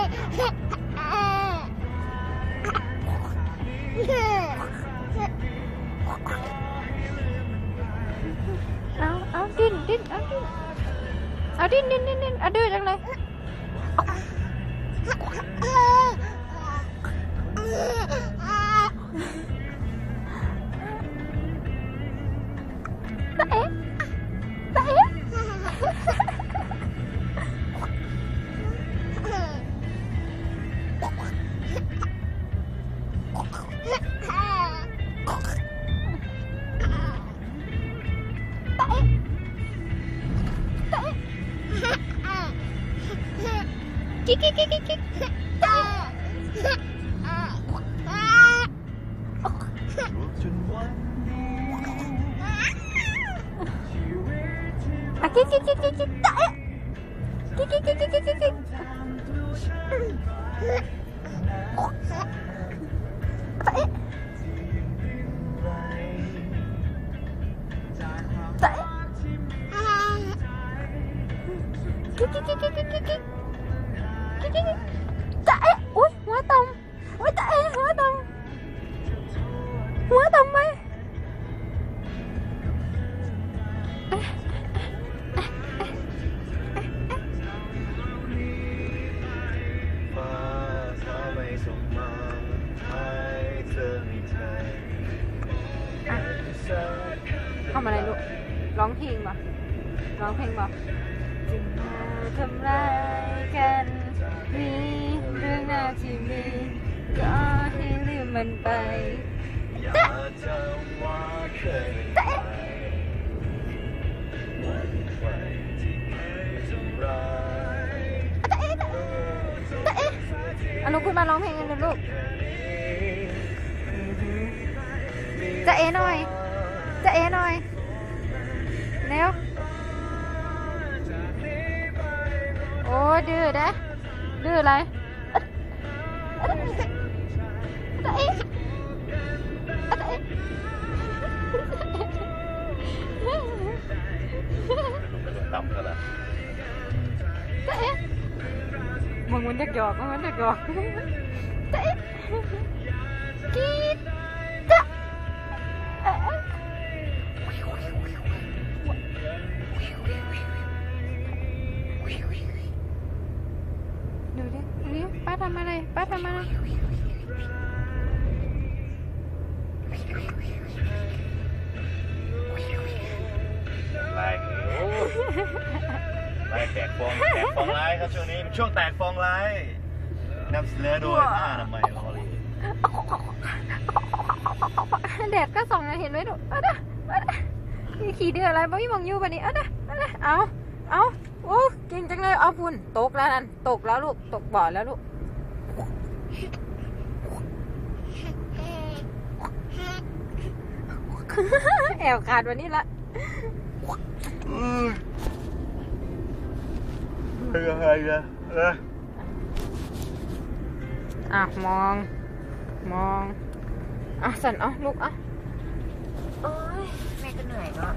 เอาเอาดิ้นดิ้นเอาดิ้นเอาดิ้นดิ้นดิ้นดิ้นเอาดื้อจังเลย 给给给给给。啊！给给给给给！打呀！给给给给给给给！打呀！打呀！给给给给给给给！ องเพลงป่ะร้องเพลงป่ะจึงมาทำร้ายกันมีเรื่องราวที่มีก็ให้ลืมมันไปอย่าจำว่าเคยเป็นใครวันใครที่เคยทำร้ายอนุคุณมาร้องเพลงกันนะลูกจะเอหน่อยจะเอหน่อย nếu ôi đưa đấy đưa lại mừng mình chắc giọt mình chắc giọt kít ทำอะไรป้าทำอะไรลายโอ้ลายแตกฟองแตกฟองลายครับช่วงนี้เป็นช่วงแตกฟองลายนำเสนอโดยผ้าอนามัยฮอลลีแดดก็ส่องนะเห็นไหมดูเอาเด้อเอาเด้อนี่ขี่เดืออะไรบ่มีหมองอยู่บัดนี้เอาเด้อเอาเด้อเอาเอาโอ้เก่งจังเลยเอาพุ่นตกแล้วนั่นตกแล้วลูกตกบ่อแล้วลูก แอวขาดวันนี้ละเป็นยังไงอะเอออะ มอง มอง อะ สันเอาลูกอะโอ้ยแม่ก็เหนื่อยเนาะ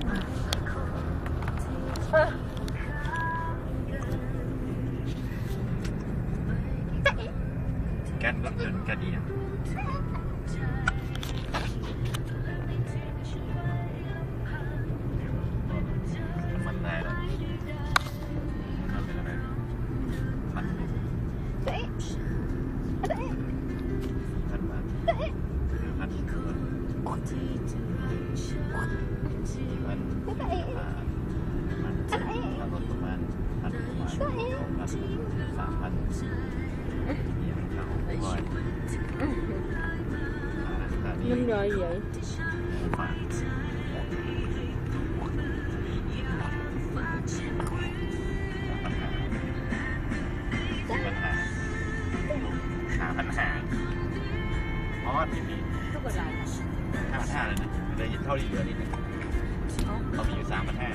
แก๊ส ก็เกินกระเดียมันได้แล้วมันเป็นอะไรมันเจ๊เจ๊พันบาทคือพันพันพันประมาณพันประมาณสองพันสามพัน น้ำย่อยใหญ่ฝากปัญหาหาปัญหาเพราะว่าทีนี้ทุกคนไรห้าพันห้าเลยนะเหลยเท่าที่เหลือนี่นะเขามีอยู่สามพันห้า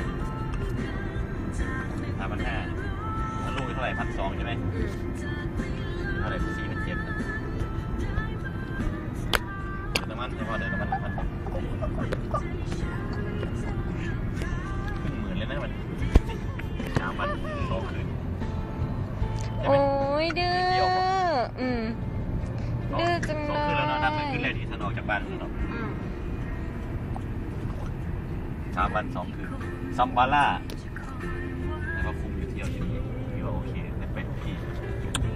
สามพันห้าถ้าลูกเท่าไหร่พันสองใช่ไหม เท่าไหร่สี่พันเจ็ดนะเดือนน้ำมันเฉพาะเดือนน้ำมันพันครึ่งหมื่นเลยนะมันสามวันสองคืนใช่ไหม โอ้ยดื้ออืมสองดื้อจังสองคืนแล้วเนาะนับเป็นคืนแรกที่ท่านออกจากบ้านแล้วเนาะอืมสามวันสองคืนซัมบาร่า